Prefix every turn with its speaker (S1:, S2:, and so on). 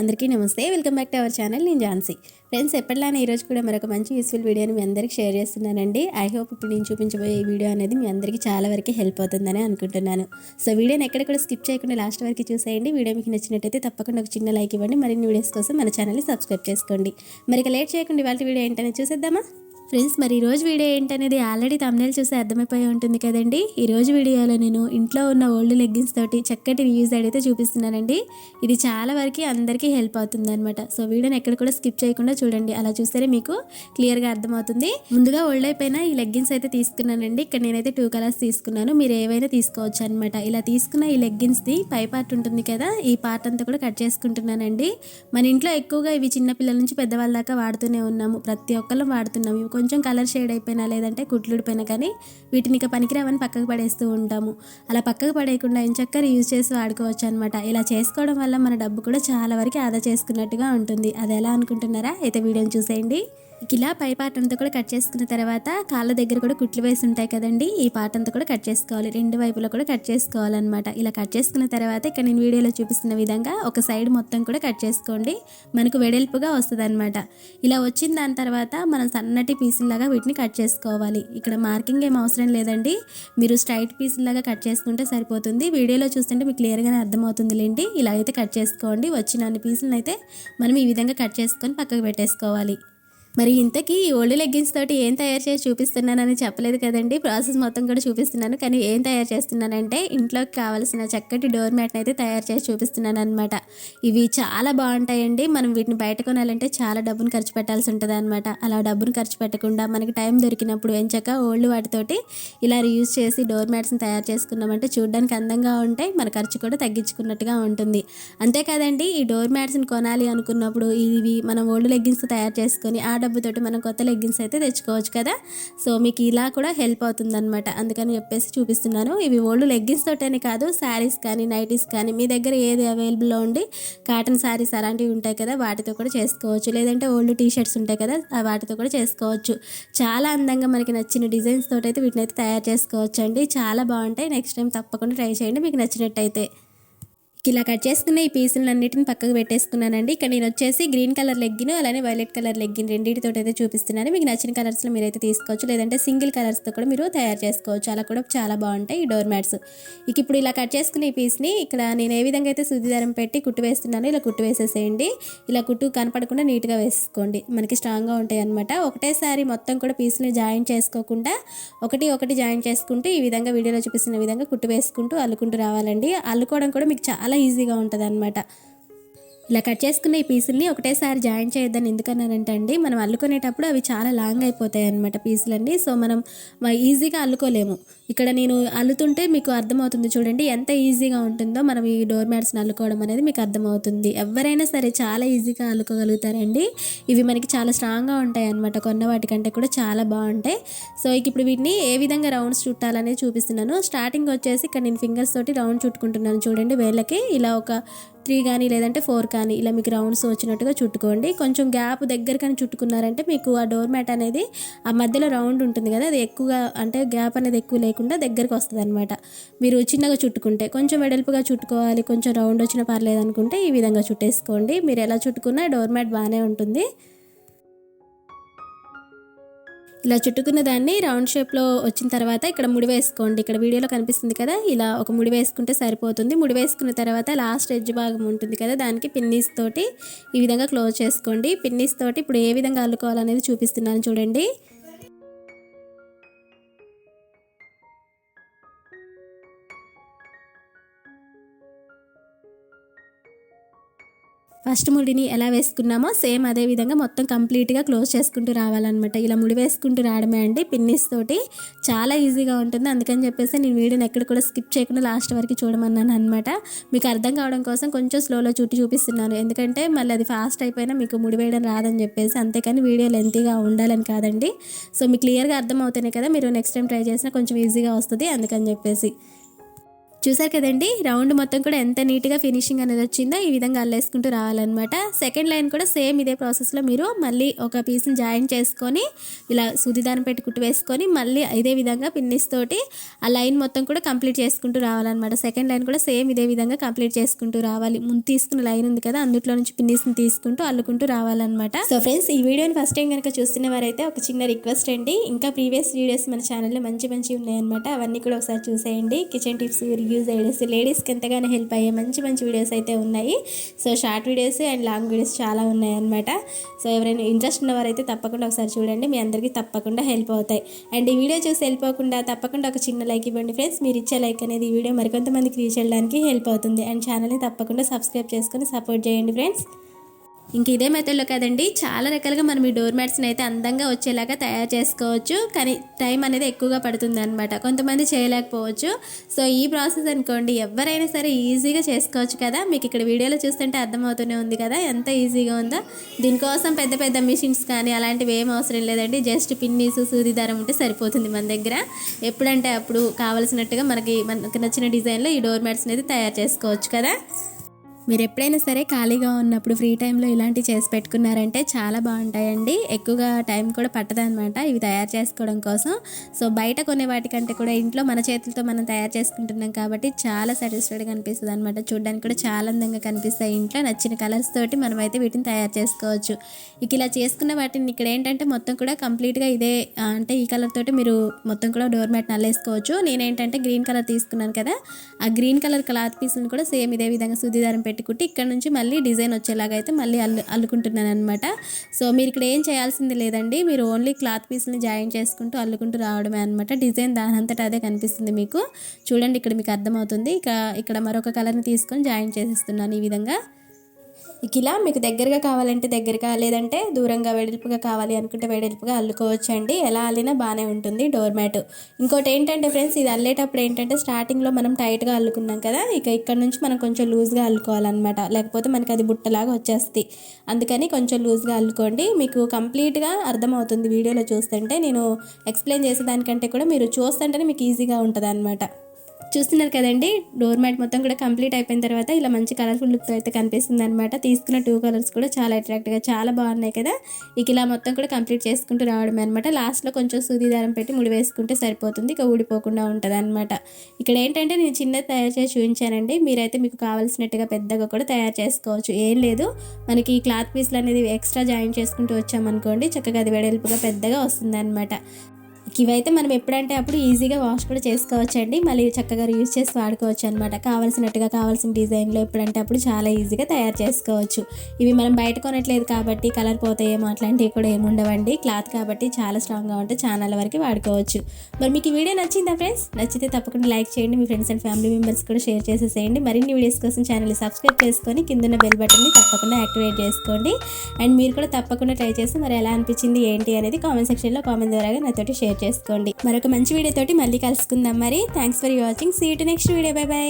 S1: అందరికీ నమస్తే. Welcome back to our channel. నేను ఝాన్సీ. ఫ్రెండ్స్ ఎప్పటిలానే ఈరోజు కూడా మరొక మంచి యూస్ఫుల్ వీడియోని మీ అందరికీ షేర్ చేస్తున్నానండి. ఐ హోప్ ఇప్పుడు నేను చూపించబోయే ఈ వీడియో అనేది మీ అందరికీ చాలా వరకు హెల్ప్ అవుతుందని అనుకుంటున్నాను. సో వీడియోని ఎక్కడ కూడా స్కిప్ చేయకుండా లాస్ట్ వరకు చూసేయండి. వీడియో మీకు నచ్చినట్టయితే తప్పకుండా ఒక చిన్న లైక్ ఇవ్వండి. మరిన్ని వీడియోస్ కోసం మన ఛానల్ని సబ్స్క్రైబ్ చేసుకోండి. మరి ఇక లేట్ చేయకుండా ఇవాళ వీడియో ఏంటనే చూసేద్దామా? ఫ్రెండ్స్ మరి ఈ రోజు వీడియో ఏంటనేది ఆల్రెడీ తమ్నేలు చూసి అర్థమైపోయి ఉంటుంది కదండి. ఈ రోజు వీడియోలో నేను ఇంట్లో ఉన్న ఓల్డ్ లెగ్గిన్స్ తోటి చక్కటి రివ్యూస్ అయితే చూపిస్తున్నానండి. ఇది చాలా వరకు అందరికీ హెల్ప్ అవుతుంది అనమాట సో వీడియోని ఎక్కడ కూడా స్కిప్ చేయకుండా చూడండి. అలా చూస్తేనే మీకు క్లియర్గా అర్థమవుతుంది. ముందుగా ఓల్డ్ అయిపోయిన ఈ లెగ్గిన్స్ అయితే తీసుకున్నానండి. ఇక్కడ నేనైతే టూ కలర్స్ తీసుకున్నాను. మీరు ఏవైనా తీసుకోవచ్చు అనమాట ఇలా తీసుకున్న ఈ లెగ్గిన్స్ది పై పార్ట్ ఉంటుంది కదా ఈ పార్ట్ అంతా కూడా కట్ చేసుకుంటున్నానండి. మన ఇంట్లో ఎక్కువగా ఇవి చిన్న పిల్లల నుంచి పెద్దవాళ్ళ దాకా వాడుతూనే ఉన్నాము. ప్రతి ఒక్కళ్ళం వాడుతున్నాము. కొంచెం కలర్ షేడ్ అయిపోయినా లేదంటే కుట్లుడిపోయినా కానీ వీటిని ఇక పనికిరావని పక్కకు పడేస్తూ ఉంటాము. అలా పక్కకు పడేయకుండా ఎంచక్క యూజ్ చేసి వాడుకోవచ్చు అనమాట ఇలా చేసుకోవడం వల్ల మన డబ్బు కూడా చాలా వరకు ఆదా చేసుకున్నట్టుగా ఉంటుంది. అది ఎలా అనుకుంటున్నారా? అయితే వీడియోని చూసేయండి. ఇలా పై పార్ట్ అంతా కూడా కట్ చేసుకున్న తర్వాత కాళ్ళ దగ్గర కూడా కుట్లు వేసి ఉంటాయి కదండి. ఈ పార్ట్ అంతా కూడా కట్ చేసుకోవాలి. రెండు వైపులో కూడా కట్ చేసుకోవాలన్నమాట. ఇలా కట్ చేసుకున్న తర్వాత ఇక్కడ నేను వీడియోలో చూపిస్తున్న విధంగా ఒక సైడ్ మొత్తం కూడా కట్ చేసుకోండి. మనకు వెడల్పుగా వస్తుంది అనమాట ఇలా వచ్చిన దాని తర్వాత మనం సన్నటి పీసులాగా వీటిని కట్ చేసుకోవాలి. ఇక్కడ మార్కింగ్ ఏం అవసరం లేదండి. మీరు స్ట్రైట్ పీసులాగా కట్ చేసుకుంటే సరిపోతుంది. వీడియోలో చూస్తుంటే మీకు క్లియర్గానే అర్థమవుతుంది లేండి. ఇలా అయితే కట్ చేసుకోండి. వచ్చిన అన్ని పీసులను అయితే మనం ఈ విధంగా కట్ చేసుకొని పక్కకు పెట్టేసుకోవాలి. మరి ఇంతకీ ఈ ఓల్డ్ లెగ్గిన్స్ తోటి ఏం తయారు చేసి చూపిస్తున్నానని చెప్పలేదు కదండి. ప్రాసెస్ మొత్తం కూడా చూపిస్తున్నాను. కానీ ఏం తయారు చేస్తున్నానంటే ఇంట్లోకి కావాల్సిన చక్కటి డోర్ మ్యాట్ని అయితే తయారు చేసి చూపిస్తున్నాను అనమాట ఇవి చాలా బాగుంటాయండి. మనం వీటిని బయట కొనాలంటే చాలా డబ్బును ఖర్చు పెట్టాల్సి ఉంటుంది అనమాట అలా డబ్బును ఖర్చు పెట్టకుండా మనకి టైం దొరికినప్పుడు ఎంచక ఓల్డ్ వాటితోటి ఇలా రీయూజ్ చేసి డోర్ మ్యాట్స్ని తయారు చేసుకున్నామంటే చూడడానికి అందంగా ఉంటాయి. మన ఖర్చు కూడా తగ్గించుకున్నట్టుగా ఉంటుంది. అంతేకాదండి ఈ డోర్ మ్యాట్స్ని కొనాలి అనుకున్నప్పుడు ఇవి మనం ఓల్డ్ లెగ్గిన్స్ తయారు చేసుకొని ఆ డబ్బుతోటి మనం కొత్త లెగ్గిన్స్ అయితే తెచ్చుకోవచ్చు కదా? సో మీకు ఇలా కూడా హెల్ప్ అవుతుందన్నమాట. అందుకని చెప్పేసి చూపిస్తున్నాను. ఇవి ఓల్డ్ లెగ్గిన్స్ తోటనే కాదు శారీస్ కానీ నైటీస్ కానీ మీ దగ్గర ఏది అవైలబుల్లో ఉండి కాటన్ శారీస్ అలాంటివి ఉంటాయి కదా వాటితో కూడా చేసుకోవచ్చు. లేదంటే ఓల్డ్ టీ షర్ట్స్ ఉంటాయి కదా వాటితో కూడా చేసుకోవచ్చు. చాలా అందంగా మనకి నచ్చిన డిజైన్స్ తోటైతే అయితే వీటిని అయితే తయారు చేసుకోవచ్చు అండి చాలా బాగుంటాయి. నెక్స్ట్ టైం తప్పకుండా ట్రై చేయండి. మీకు నచ్చినట్టయితే. ఇలా కట్ చేసుకున్న ఈ పీసులు అన్నిటిని పక్కకు పెట్టేసుకున్నానండి. ఇక్కడ నేను వచ్చేసి గ్రీన్ కలర్ లెగ్గిన్ అలానే వైలెట్ కలర్ లెగ్గిన్ రెండింటితో అయితే చూపిస్తున్నాను. మీకు నచ్చిన కలర్స్లో మీరైతే తీసుకోవచ్చు. లేదంటే సింగిల్ కలర్స్తో కూడా మీరు తయారు చేసుకోవచ్చు. అలా కూడా చాలా బాగుంటాయి ఈ డోర్ మ్యాట్స్ ఇక ఇప్పుడు ఇలా కట్ చేసుకున్న ఈ పీస్ని ఇక్కడ నేను ఏ విధంగా అయితే శుద్ధి దారం పెట్టి కుట్టు వేస్తున్నానో ఇలా కుట్టు వేసేసేయండి. ఇలా కుట్టు కనపడకుండా నీట్గా వేసుకోండి. మనకి స్ట్రాంగ్గా ఉంటాయి అనమాట ఒకటేసారి మొత్తం కూడా పీస్ని జాయిన్ చేసుకోకుండా ఒకటి ఒకటి జాయిన్ చేసుకుంటూ ఈ విధంగా వీడియోలో చూపిస్తున్న విధంగా కుట్టు వేసుకుంటూ అల్లుకుంటూ రావాలండి. అల్లుకోవడం కూడా మీకు చాలా ఈజీగా ఉంటుంది అనమాట ఇలా కట్ చేసుకున్న ఈ పీసుల్ని ఒకటేసారి జాయిన్ చేయొద్దని ఎందుకన్నానంటే అండి మనం అల్లుకునేటప్పుడు అవి చాలా లాంగ్ అయిపోతాయి అనమాట పీసులన్నీ. సో మనం ఈజీగా అల్లుకోలేము. ఇక్కడ నేను అల్లుతుంటే మీకు అర్థమవుతుంది చూడండి ఎంత ఈజీగా ఉంటుందో మనం ఈ డోర్ మ్యాట్స్ని అల్లుకోవడం అనేది మీకు అర్థమవుతుంది. ఎవరైనా సరే చాలా ఈజీగా అల్లుకోగలుగుతారండి. ఇవి మనకి చాలా స్ట్రాంగ్గా ఉంటాయి అనమాట కొన్న వాటికంటే కూడా చాలా బాగుంటాయి. సో ఇక ఇప్పుడు వీటిని ఏ విధంగా రౌండ్స్ చుట్టాలనేది చూపిస్తున్నాను. స్టార్టింగ్ వచ్చేసి ఇక్కడ నేను ఫింగర్స్ తోటి రౌండ్ చుట్టుకుంటున్నాను చూడండి వేళ్ళకి. ఇలా ఒక త్రీ కానీ లేదంటే ఫోర్ కానీ ఇలా మీకు రౌండ్స్ వచ్చినట్టుగా చుట్టుకోండి. కొంచెం గ్యాప్ దగ్గర కానీ చుట్టుకున్నారంటే మీకు ఆ డోర్ మ్యాట్ అనేది ఆ మధ్యలో రౌండ్ ఉంటుంది కదా అది ఎక్కువగా అంటే గ్యాప్ అనేది ఎక్కువ లేకుండా దగ్గరికి వస్తుంది అనమాట మీరు చిన్నగా చుట్టుకుంటే కొంచెం వెడల్పుగా చుట్టుకోవాలి కొంచెం రౌండ్ వచ్చిన పర్లేదు అనుకుంటే ఈ విధంగా చుట్టేసుకోండి. మీరు ఎలా చుట్టుకున్నా డోర్ మ్యాట్ బాగానే ఉంటుంది. ఇలా చుట్టుకున్న దాన్ని రౌండ్ షేప్లో వచ్చిన తర్వాత ఇక్కడ ముడి వేసుకోండి. ఇక్కడ వీడియోలో కనిపిస్తుంది కదా ఇలా ఒక ముడి వేసుకుంటే సరిపోతుంది. ముడి వేసుకున్న తర్వాత లాస్ట్ ఎడ్జ్ భాగం ఉంటుంది కదా దానికి పిన్నీస్ తోటి ఈ విధంగా క్లోజ్ చేసుకోండి. పిన్నీస్ తోటి ఇప్పుడు ఏ విధంగా అల్లుకోవాలనేది చూపిస్తున్నాను చూడండి. ఫస్ట్ ముడిని ఎలా వేసుకున్నామో సేమ్ అదే విధంగా మొత్తం కంప్లీట్గా క్లోజ్ చేసుకుంటూ రావాలన్నమాట. ఇలా ముడి వేసుకుంటూ రావడమే అండి పిన్నిస్ తోటి. చాలా ఈజీగా ఉంటుంది. అందుకని చెప్పేసి నేను వీడియోని ఎక్కడ కూడా స్కిప్ చేయకుండా లాస్ట్ వరకు చూడమన్నాను అనమాట మీకు అర్థం కావడం కోసం కొంచెం స్లోలో చుట్టి చూపిస్తున్నాను. ఎందుకంటే మళ్ళీ అది ఫాస్ట్ అయిపోయినా మీకు ముడి వేయడం రాదని చెప్పేసి అంతేకాని వీడియో లెంతీగా ఉండాలని కాదండి. సో మీకు క్లియర్గా అర్థం అవుతాయి కదా మీరు నెక్స్ట్ టైం ట్రై చేసినా కొంచెం ఈజీగా వస్తుంది. అందుకని చెప్పేసి చూసారు కదండి? రౌండ్ మొత్తం కూడా ఎంత నీట్గా ఫినిషింగ్ అనేది వచ్చిందో ఈ విధంగా అల్లేసుకుంటూ రావాలన్నమాట. సెకండ్ లైన్ కూడా సేమ్ ఇదే ప్రాసెస్లో మీరు మళ్ళీ ఒక పీస్ని జాయిన్ చేసుకొని ఇలా సూది పెట్టి కుట్టు వేసుకొని మళ్ళీ ఇదే విధంగా పిన్నిస్ తోటి ఆ లైన్ మొత్తం కూడా కంప్లీట్ చేసుకుంటూ రావాలన్నమాట. సెకండ్ లైన్ కూడా సేమ్ ఇదే విధంగా కంప్లీట్ చేసుకుంటూ రావాలి. ముందు తీసుకున్న లైన్ ఉంది కదా అందులో నుంచి పిన్నిస్ని తీసుకుంటూ అల్లుకుంటూ రావాలన్నమాట. సో ఫ్రెండ్స్ ఈ వీడియోని ఫస్ట్ టైం కనుక చూస్తున్న వారైతే ఒక చిన్న రిక్వెస్ట్ అండి. ఇంకా ప్రీవియస్ వీడియోస్ మన ఛానల్లో మంచి మంచి ఉన్నాయన్నమాట. అవన్నీ కూడా ఒకసారి చూసేయండి. కిచెన్ టిప్స్ యూజ్ అయ్యేసి లేడీస్కి ఎంతగానో హెల్ప్ అయ్యే మంచి మంచి వీడియోస్ అయితే ఉన్నాయి. So short videos and long videos చాలా ఉన్నాయన్నమాట. సో ఎవరైనా ఇంట్రెస్ట్ ఉన్నవారైతే తప్పకుండా ఒకసారి చూడండి. మీ అందరికీ తప్పకుండా హెల్ప్ అవుతాయి. అండ్ ఈ వీడియో చూసి వెళ్ళిపోకుండా తప్పకుండా ఒక చిన్న లైక్ ఇవ్వండి ఫ్రెండ్స్ మీరు ఇచ్చే లైక్ అనేది ఈ వీడియో మరికొంతమందికి రీచ్ చేయడానికి హెల్ప్ అవుతుంది. అండ్ ఛానల్ని తప్పకుండా సబ్స్క్రైబ్ చేసుకొని సపోర్ట్ చేయండి ఫ్రెండ్స్ ఇంక ఇదే మెథడ్లో కదండి చాలా రకాలుగా మనం ఈ డోర్ మ్యాట్స్ని అయితే అందంగా వచ్చేలాగా తయారు చేసుకోవచ్చు. కానీ టైం అనేది ఎక్కువగా పడుతుంది అనమాట కొంతమంది చేయలేకపోవచ్చు. సో ఈ ప్రాసెస్ అనుకోండి ఎవరైనా సరే ఈజీగా చేసుకోవచ్చు కదా. మీకు ఇక్కడ వీడియోలో చూస్తుంటే అర్థమవుతూనే ఉంది కదా ఎంత ఈజీగా ఉందో. దీనికోసం పెద్ద పెద్ద మిషన్స్ కానీ అలాంటివి ఏం అవసరం లేదండి. జస్ట్ పిన్నీస్ సూది దారం ఉంటే సరిపోతుంది మన దగ్గర. ఎప్పుడంటే అప్పుడు కావలసినట్టుగా మనకి మనకు నచ్చిన డిజైన్లో ఈ డోర్ మ్యాట్స్ని అయితే తయారు చేసుకోవచ్చు కదా. మీరు ఎప్పుడైనా సరే ఖాళీగా ఉన్నప్పుడు ఫ్రీ టైంలో ఇలాంటివి చేసి పెట్టుకున్నారంటే చాలా బాగుంటాయండి. ఎక్కువగా టైం కూడా పట్టదనమాట ఇవి తయారు చేసుకోవడం కోసం. సో బయట కొనే వాటికంటే కూడా ఇంట్లో మన చేతులతో మనం తయారు చేసుకుంటున్నాం కాబట్టి చాలా సాటిస్ఫైడ్గా అనిపిస్తుంది అనమాట చూడడానికి కూడా చాలా అందంగా కనిపిస్తాయి ఇంట్లో. నచ్చిన కలర్స్ తోటి మనమైతే వీటిని తయారు చేసుకోవచ్చు. ఇక ఇలా చేసుకున్న వాటిని ఇక్కడ ఏంటంటే మొత్తం కూడా కంప్లీట్గా ఇదే అంటే ఈ కలర్ తోటి మీరు మొత్తం కూడా డోర్ మ్యాట్ నల్లేసుకోవచ్చు. నేనేంటంటే గ్రీన్ కలర్ తీసుకున్నాను కదా ఆ గ్రీన్ కలర్ క్లాత్ పీస్ని కూడా సేమ్ ఇదే విధంగా పెట్టుకుంటే ఇక్కడ నుంచి మళ్ళీ డిజైన్ వచ్చేలాగా అయితే మళ్ళీ అల్లు అల్లుకుంటున్నాను అనమాట సో మీరు ఇక్కడ ఏం చేయాల్సింది లేదండి. మీరు ఓన్లీ క్లాత్ పీస్ని జాయిన్ చేసుకుంటూ అల్లుకుంటూ రావడమే అనమాట డిజైన్ దాని అంతటా అదే కనిపిస్తుంది మీకు. చూడండి ఇక్కడ మీకు అర్థమవుతుంది. ఇక ఇక్కడ మరొక కలర్ని తీసుకొని జాయిన్ చేసేస్తున్నాను ఈ విధంగా. ఇలా మీకు దగ్గరగా కావాలంటే దగ్గరగా లేదంటే దూరంగా వెడల్పుగా కావాలి అనుకుంటే వెడల్పుగా అల్లుకోవచ్చు అండి ఎలా అల్లినా బాగానే ఉంటుంది డోర్ మ్యాట్. ఇంకోటి ఏంటంటే ఫ్రెండ్స్ ఇది అల్లేటప్పుడు ఏంటంటే స్టార్టింగ్లో మనం టైట్గా అల్లుకున్నాం కదా ఇక ఇక్కడ నుంచి మనం కొంచెం లూజ్గా అల్లుకోవాలన్నమాట. లేకపోతే మనకి అది బుట్టలాగా వచ్చేస్తుంది. అందుకని కొంచెం లూజ్గా అల్లుకోండి. మీకు కంప్లీట్గా అర్థమవుతుంది వీడియోలో చూస్తుంటే. నేను ఎక్స్ప్లెయిన్ చేసేదానికంటే కూడా మీరు చూస్తుంటేనే మీకు ఈజీగా ఉంటుంది అనమాట చూస్తున్నారు కదండి డోర్ మ్యాట్ మొత్తం కూడా కంప్లీట్ అయిపోయిన తర్వాత ఇలా మంచి కలర్ఫుల్ లుక్తో అయితే కనిపిస్తుంది అనమాట తీసుకున్న టూ కలర్స్ కూడా చాలా అట్రాక్ట్గా చాలా బాగున్నాయి కదా. ఇక ఇలా మొత్తం కూడా కంప్లీట్ చేసుకుంటూ రావడమే అనమాట లాస్ట్లో కొంచెం సూది దారం పెట్టి ముడి వేసుకుంటే సరిపోతుంది ఇక ఊడిపోకుండా ఉంటుంది అనమాట ఇక్కడ ఏంటంటే నేను చిన్నది తయారు చేసి చూపించానండి. మీరైతే మీకు కావాల్సినట్టుగా పెద్దగా కూడా తయారు చేసుకోవచ్చు. ఏం లేదు మనకి ఈ క్లాత్ పీస్లు అనేది ఎక్స్ట్రా జాయిన్ చేసుకుంటూ వచ్చామనుకోండి చక్కగా అది వెడల్పుగా పెద్దగా వస్తుంది అనమాట ఇవైతే మనం ఎప్పుడంటే అప్పుడు ఈజీగా వాష్ కూడా చేసుకోవచ్చండి. మళ్ళీ చక్కగా యూజ్ చేసి వాడుకోవచ్చు అనమాట కావాల్సినట్టుగా కావాల్సిన డిజైన్లో ఎప్పుడంటే అప్పుడు చాలా ఈజీగా తయారు చేసుకోవచ్చు. ఇవి మనం బయట కొనట్లేదు కాబట్టి కలర్ పోతాయేమో అట్లాంటివి కూడా ఏముండవండి క్లాత్ కాబట్టి చాలా స్ట్రాంగ్గా ఉంటే ఛానల్ వరకు వాడుకోవచ్చు. మరి మీకు ఈ వీడియో నచ్చిందా ఫ్రెండ్స్? నచ్చితే తప్పకుండా లైక్ చేయండి. మీ ఫ్రెండ్స్ అండ్ ఫ్యామిలీ మెంబర్స్ కూడా షేర్ చేసేసేయండి. మరిన్ని వీడియోస్ కోసం ఛానల్ని సబ్స్క్రైబ్ చేసుకొని కిందన్న బెల్ బటన్ని తప్పకుండా యాక్టివేట్ చేసుకోండి. అండ్ మీరు కూడా తప్పకుండా ట్రై చేసి మరి ఎలా అనిపించింది ఏంటి అనేది కామెంట్ సెక్షన్లో కామెంట్ ద్వారా నాతోటి షేర్ చేసుకోండి. మరొక మంచి వీడియో తోటి మళ్ళీ కలుసుకుందాం మరి. Thanks for watching see to next video bye bye